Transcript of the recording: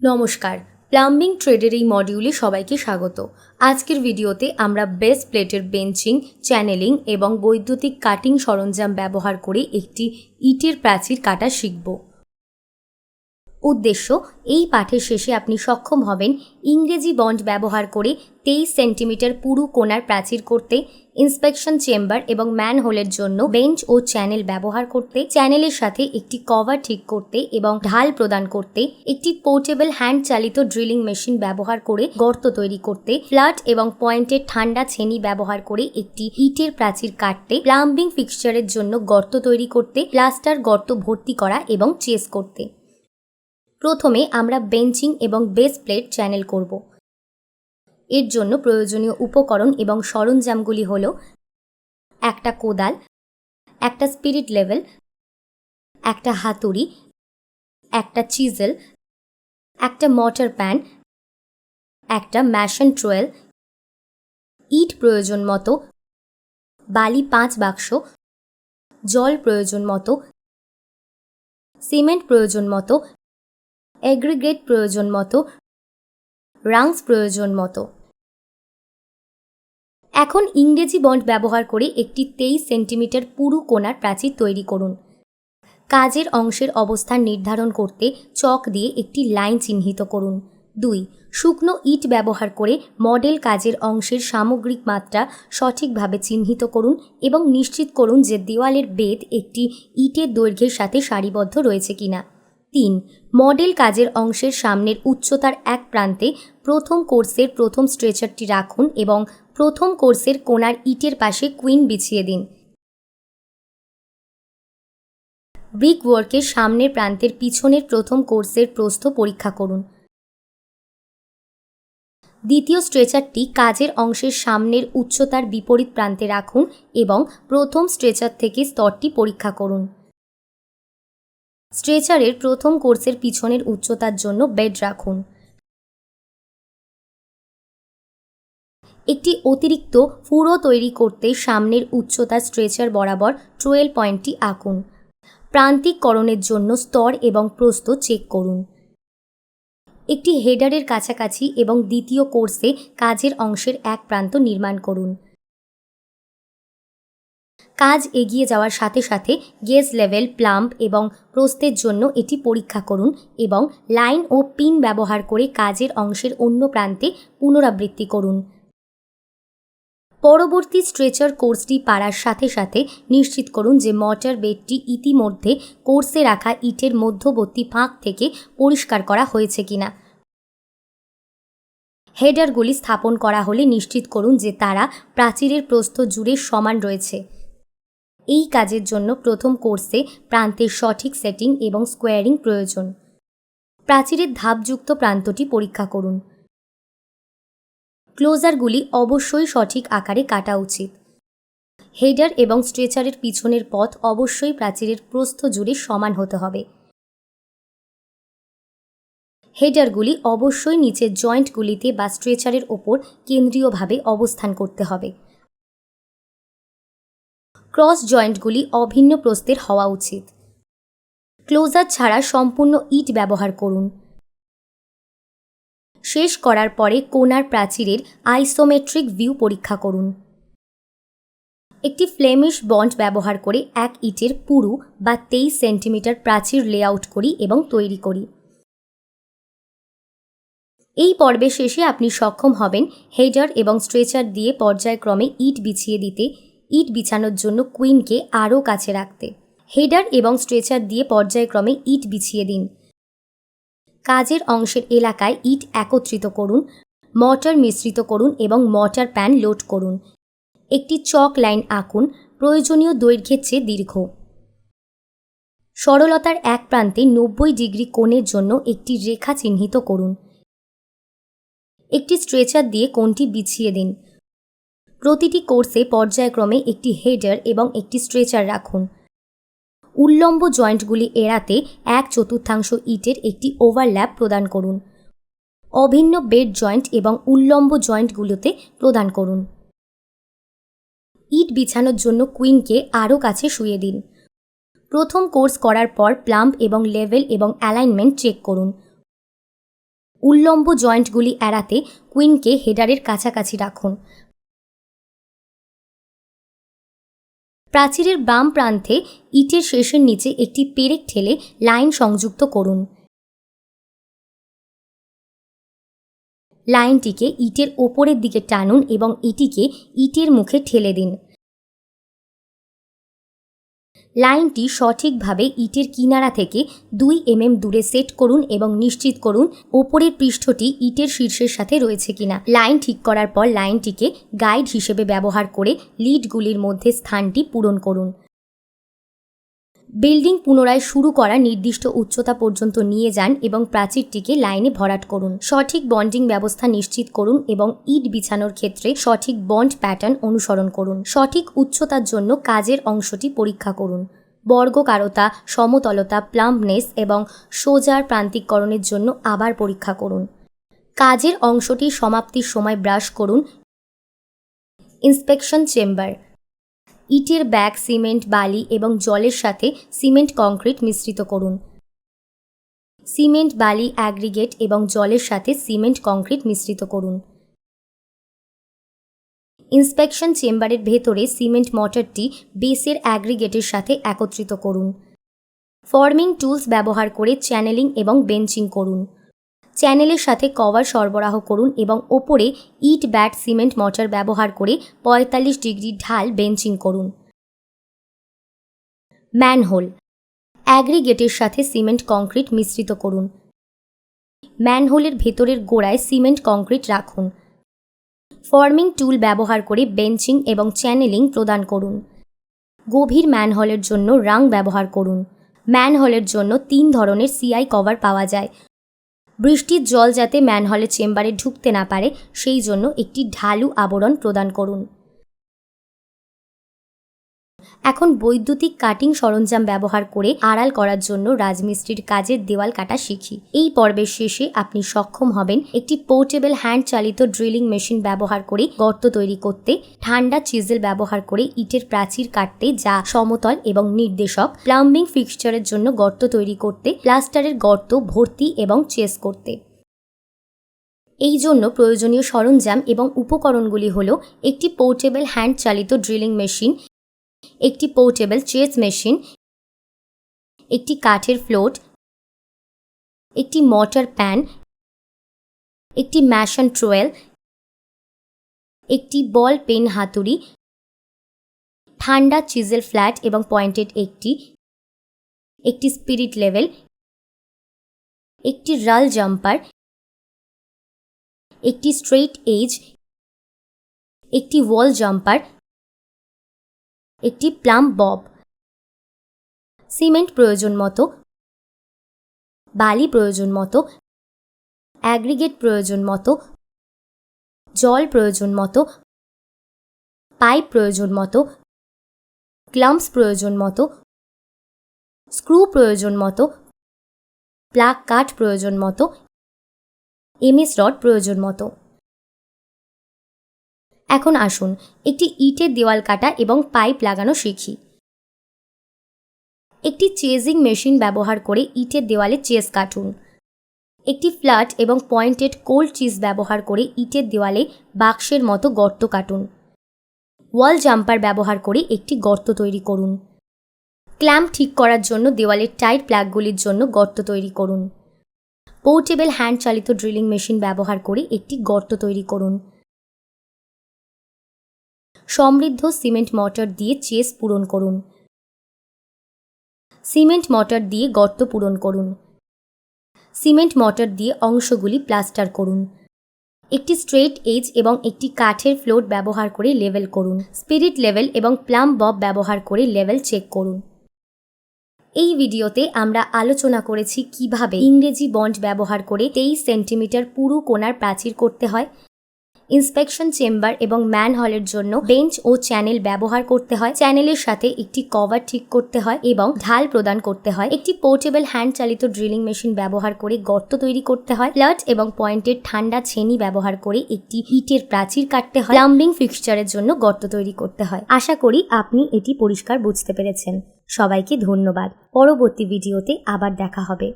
নমস্কার। প্লাম্বিং ট্রেডের এই মডিউলে সবাইকে স্বাগত। আজকের ভিডিওতে আমরা বেস প্লেটের বেঞ্চিং, চ্যানেলিং এবং বৈদ্যুতিক কাটিং সরঞ্জাম ব্যবহার করে একটি ইটের প্রাচীর কাটা শিখব। উদ্দেশ্য, এই পাঠের শেষে আপনি সক্ষম হবেন ইংরেজি বন্ড ব্যবহার করে তেইশ সেন্টিমিটার পুরু কোণার প্রাচীর করতে ইন্সপেকশন চেম্বার এবং ম্যানহোলের জন্য বেঞ্চ ও চ্যানেল ব্যবহার করতে চ্যানেলের সাথে একটি কভার ঠিক করতে এবং ঢাল প্রদান করতে, একটি পোর্টেবল হ্যান্ড চালিত ড্রিলিং মেশিন ব্যবহার করে গর্ত তৈরি করতে ফ্ল্যাট এবং পয়েন্টের ঠান্ডা ছেনি ব্যবহার করে একটি ইটের প্রাচীর কাটতে প্লাম্বিং ফিক্সচারের জন্য গর্ত তৈরি করতে প্লাস্টার গর্ত ভর্তি করা এবং চেস করতে। প্রথমে আমরা বেঞ্চিং এবং বেস প্লেট চ্যানেল করব। এর জন্য প্রয়োজনীয় উপকরণ এবং সরঞ্জামগুলি হল একটা কোদাল, একটা স্পিরিট লেভেল, একটা হাতুড়ি, একটা চিজেল, একটা মটার প্যান, একটা ম্যাশন ট্রোয়েল, ইট প্রয়োজন মতো, বালি পাঁচ বাক্স, জল প্রয়োজন মতো, সিমেন্ট প্রয়োজন মতো এগ্রিগেট প্রয়োজন মতো রাংস প্রয়োজন মতো। এখন ইংরেজি বন্ড ব্যবহার করে একটি তেইশ সেন্টিমিটার পুরু কোণার প্রাচীর তৈরি করুন। কাজের অংশের অবস্থান নির্ধারণ করতে চক দিয়ে একটি লাইন চিহ্নিত করুন। দুই, শুকনো ইট ব্যবহার করে মডেল কাজের অংশের সামগ্রিক মাত্রা সঠিকভাবে চিহ্নিত করুন এবং নিশ্চিত করুন যে দেওয়ালের বেদ একটি ইটের দৈর্ঘ্যের সাথে সারিবদ্ধ রয়েছে কিনা। তিন, মডেল কাজের অংশের সামনের উচ্চতার এক প্রান্তে প্রথম কোর্সের প্রথম স্ট্রেচারটি রাখুন এবং প্রথম কোর্সের কোণার ইটের পাশে কুইন বিছিয়ে দিন। ব্রিক ওয়ার্কের সামনের প্রান্তের পিছনের প্রথম কোর্সের প্রস্থ পরীক্ষা করুন। দ্বিতীয় স্ট্রেচারটি কাজের অংশের সামনের উচ্চতার বিপরীত প্রান্তে রাখুন এবং প্রথম স্ট্রেচার থেকে স্তরটি পরীক্ষা করুন। স্ট্রেচারের প্রথম কোর্সের পিছনের উচ্চতার জন্য বেড রাখুন। একটি অতিরিক্ত ফুড়ো তৈরি করতে সামনের উচ্চতা স্ট্রেচার বরাবর ট্রোয়েল পয়েন্টটি আঁকুন। প্রান্তিককরণের জন্য স্তর এবং প্রস্থ চেক করুন। একটি হেডারের কাছাকাছি এবং দ্বিতীয় কোর্সে কাজের অংশের এক প্রান্ত নির্মাণ করুন। কাজ এগিয়ে যাওয়ার সাথে সাথে গেজ লেভেল, প্লাম্প এবং প্রস্থের জন্য এটি পরীক্ষা করুন এবং লাইন ও পিন ব্যবহার করে কাজের অংশের অন্য প্রান্তে পুনরাবৃত্তি করুন। পরবর্তী স্ট্রেচার কোর্সটি পারার সাথে সাথে নিশ্চিত করুন যে মটার বেডটি ইতিমধ্যে কোর্সে রাখা ইটের মধ্যবর্তী ফাঁক থেকে পরিষ্কার করা হয়েছে কিনা। হেডারগুলি স্থাপন করা হলে নিশ্চিত করুন যে তারা প্রাচীরের প্রস্থ জুড়ে সমান রয়েছে। এই কাজের জন্য প্রথম কোর্সে প্রান্তের সঠিক সেটিং এবং স্কোয়ারিং প্রয়োজন। প্রাচীরের ধাপযুক্ত প্রান্তটি পরীক্ষা করুন। ক্লোজারগুলি অবশ্যই সঠিক আকারে কাটা উচিত। হেডার এবং স্ট্রেচারের পিছনের পথ অবশ্যই প্রাচীরের প্রস্থ জুড়ে সমান হতে হবে। হেডারগুলি অবশ্যই নিচের জয়েন্টগুলিতে বা স্ট্রেচারের ওপর কেন্দ্রীয়ভাবে অবস্থান করতে হবে। ক্রস জয়েন্টগুলি অভিন্ন প্রস্থের হওয়া উচিত। ক্লোজার ছাড়া সম্পূর্ণ ইট ব্যবহার করুন। শেষ করার পরে কোনার প্রাচীরের আইসোমেট্রিক ভিউ পরীক্ষা করুন। একটি ফ্লেমিশ বন্ড ব্যবহার করে এক ইটের পুরু বা তেইশ সেন্টিমিটার প্রাচীর লেআউট করি এবং তৈরি করি। এই পর্বের শেষে আপনি সক্ষম হবেন হেডার এবং স্ট্রেচার দিয়ে পর্যায়ক্রমে ইট বিছিয়ে দিতে ইট বিছানোর জন্য কুইনকে আরও কাছে রাখতে। হেডার এবং স্ট্রেচার দিয়ে পর্যায়ক্রমে ইট বিছিয়ে দিন। কাজের অংশের এলাকায় ইট একত্রিত করুন মটার মিশ্রিত করুন এবং মটার প্যান লোড করুন। একটি চক লাইন আঁকুন, প্রয়োজনীয় দৈর্ঘ্যের চেয়ে দীর্ঘ। সরলতার এক প্রান্তে নব্বই ডিগ্রি কোণের জন্য একটি রেখা চিহ্নিত করুন। একটি স্ট্রেচার দিয়ে কোণটি বিছিয়ে দিন। প্রতিটি কোর্সে পর্যায়ক্রমে একটি হেডার এবং একটি স্ট্রেচার রাখুন। উল্লম্ব জয়েন্টগুলি এড়াতে এক চতুর্থাংশ ইটের একটি ওভারল্যাপ প্রদান করুন। অভিন্ন বেড জয়েন্ট এবং উল্লম্ব জয়েন্টগুলোতে প্রদান করুন। ইট বিছানোর জন্য কুইনকে আরও কাছে শুয়ে দিন। প্রথম কোর্স করার পর প্লাম্প এবং লেভেল এবং অ্যালাইনমেন্ট চেক করুন। উল্লম্ব জয়েন্টগুলি এড়াতে কুইনকে হেডারের কাছাকাছি রাখুন। প্রাচীরের বাম প্রান্তে ইটের শেষের নিচে একটি পেরেক ঠেলে লাইন সংযুক্ত করুন। লাইনটিকে ইটের ওপরের দিকে টানুন এবং এটিকে ইটের মুখে ঠেলে দিন। লাইনটি সঠিকভাবে ইটের কিনারা থেকে দুই এমএম দূরে সেট করুন এবং নিশ্চিত করুন ওপরের পৃষ্ঠটি ইটের শীর্ষের সাথে রয়েছে কিনা। লাইন ঠিক করার পর লাইনটিকে গাইড হিসেবে ব্যবহার করে লিডগুলির মধ্যে স্থানটি পূরণ করুন। বিল্ডিং পুনরায় শুরু করা নির্দিষ্ট উচ্চতা পর্যন্ত নিয়ে যান এবং প্রাচীরটিকে লাইনে ভরাট করুন। সঠিক বন্ডিং ব্যবস্থা নিশ্চিত করুন এবং ইট বিছানোর ক্ষেত্রে সঠিক বন্ড প্যাটার্ন অনুসরণ করুন। সঠিক উচ্চতার জন্য কাজের অংশটি পরীক্ষা করুন। বর্গকারতা, সমতলতা প্লাম্বনেস এবং সোজার প্রান্তিককরণের জন্য আবার পরীক্ষা করুন। কাজের অংশটি সমাপ্তির সময় ব্রাশ করুন। ইন্সপেকশন চেম্বার ইটের ব্যাগ, সিমেন্ট, বালি এবং জলের সাথে সিমেন্ট কংক্রিট মিশ্রিত করুন। সিমেন্ট, বালি, অ্যাগ্রিগেট এবং জলের সাথে সিমেন্ট কংক্রিট মিশ্রিত করুন। ইন্সপেকশন চেম্বারের ভেতরে সিমেন্ট মটরটি বেসের অ্যাগ্রিগেটের সাথে একত্রিত করুন। ফর্মিং টুলস ব্যবহার করে চ্যানেলিং এবং বেঞ্চিং করুন। চ্যানেলের সাথে কভার সরবরাহ করুন এবং ওপরে ইট ব্যাট সিমেন্ট মটার ব্যবহার করে পঁয়তাল্লিশ ডিগ্রি ঢাল বেঞ্চিং করুন। ম্যানহোল। অ্যাগ্রিগেটের সাথে সিমেন্ট কংক্রিট মিশ্রিত করুন। ম্যানহোলের ভেতরের গোড়ায় সিমেন্ট কংক্রিট রাখুন। ফর্মিং টুল ব্যবহার করে বেঞ্চিং এবং চ্যানেলিং প্রদান করুন। গভীর ম্যানহলের জন্য রাং ব্যবহার করুন। ম্যানহলের জন্য তিন ধরনের সিআই কভার পাওয়া যায়। বৃষ্টির জল যাতে ম্যানহলের চেম্বারে ঢুকতে না পারে, সেই জন্য একটি ঢালু আবরণ প্রদান করুন। এখন বৈদ্যুতিক কাটিং সরঞ্জাম ব্যবহার করে আড়াল করার জন্য রাজমিস্ত্রির কাজের দেওয়াল কাটা শিখি। এই পর্বের শেষে আপনি সক্ষম হবেন একটি পোর্টেবল হ্যান্ড চালিত ড্রিলিং মেশিন ব্যবহার করে গর্ত তৈরি করতে, ঠান্ডা চিজেল ব্যবহার করে ইটের প্রাচীর কাটতে যা সমতল এবং নির্দেশক, প্লাম্বিং ফিক্সচারের জন্য গর্ত তৈরি করতে, প্লাস্টারের গর্ত ভর্তি এবং চেস করতে। এই জন্য প্রয়োজনীয় সরঞ্জাম এবং উপকরণগুলি হল একটি পোর্টেবল হ্যান্ড চালিত ড্রিলিং মেশিন একটি পোর্টেবল চেস মেশিন, একটি কাঠের ফ্লোট, একটি মটার প্যান, একটি ম্যাশন ট্রোয়েল, একটি বল পেন হাতুড়ি, ঠান্ডা চিজেল ফ্ল্যাট এবং পয়েন্টেড একটি একটি স্পিরিট লেভেল, একটি রাল জাম্পার, একটি স্ট্রেইট এজ, একটি ওয়াল জাম্পার একটি প্লাম বব। সিমেন্ট প্রয়োজন মতো। বালি প্রয়োজন মতো। অ্যাগ্রিগেট প্রয়োজন মতো। জল প্রয়োজন মতো। পাইপ প্রয়োজন মতো। ক্লাম্পস প্রয়োজন মতো। স্ক্রু প্রয়োজন মতো। প্লাগ কাঠ প্রয়োজন মতো। এমএস রড প্রয়োজন মতো। এখন আসুন, একটি ইটের দেওয়াল কাটা এবং পাইপ লাগানো শিখি। একটি চেজিং মেশিন ব্যবহার করে ইটের দেওয়ালে চেস কাটুন। একটি ফ্ল্যাট এবং পয়েন্টেড কোল্ড চিজ ব্যবহার করে ইটের দেওয়ালে বাক্সের মতো গর্ত কাটুন। ওয়াল জাম্পার ব্যবহার করে একটি গর্ত তৈরি করুন। ক্ল্যাম্প ঠিক করার জন্য দেওয়ালের টাইট প্লাগগুলির জন্য গর্ত তৈরি করুন। পোর্টেবল হ্যান্ড চালিত ড্রিলিং মেশিন ব্যবহার করে একটি গর্ত তৈরি করুন। সমৃদ্ধ সিমেন্ট মটর দিয়ে চেস পূরণ করুন। সিমেন্ট মটর দিয়ে গর্ত পূরণ করুন। সিমেন্ট মটর দিয়ে অংশগুলি প্লাস্টার করুন। একটি স্ট্রেট এজ এবং একটি কাঠের ফ্লোট ব্যবহার করে লেভেল করুন। স্পিরিট লেভেল এবং প্লাম বব ব্যবহার করে লেভেল চেক করুন। এই ভিডিওতে আমরা আলোচনা করেছি কীভাবে ইংরেজি বন্ড ব্যবহার করে তেইশ সেন্টিমিটার পুরু কোনার প্রাচীর করতে হয় ইন্সপেকশন চেম্বার এবং ম্যান হলের জন্য বেঞ্চ ও চ্যানেল ব্যবহার করতে হয়। চ্যানেলের সাথে একটি কভার ঠিক করতে হয় এবং ঢাল প্রদান করতে হয়। একটি পোর্টেবল হ্যান্ড চালিত ড্রিলিং মেশিন ব্যবহার করে গর্ত তৈরি করতে হয়। ফ্লাট এবং পয়েন্টের ঠান্ডা ছেনি ব্যবহার করে একটি হিটের প্রাচীর কাটতে হয়। প্লাম্বিং ফিক্সচারের জন্য গর্ত তৈরি করতে হয়। আশা করি আপনি এটি পরিষ্কার বুঝতে পেরেছেন। সবাইকে ধন্যবাদ। পরবর্তী ভিডিওতে আবার দেখা হবে।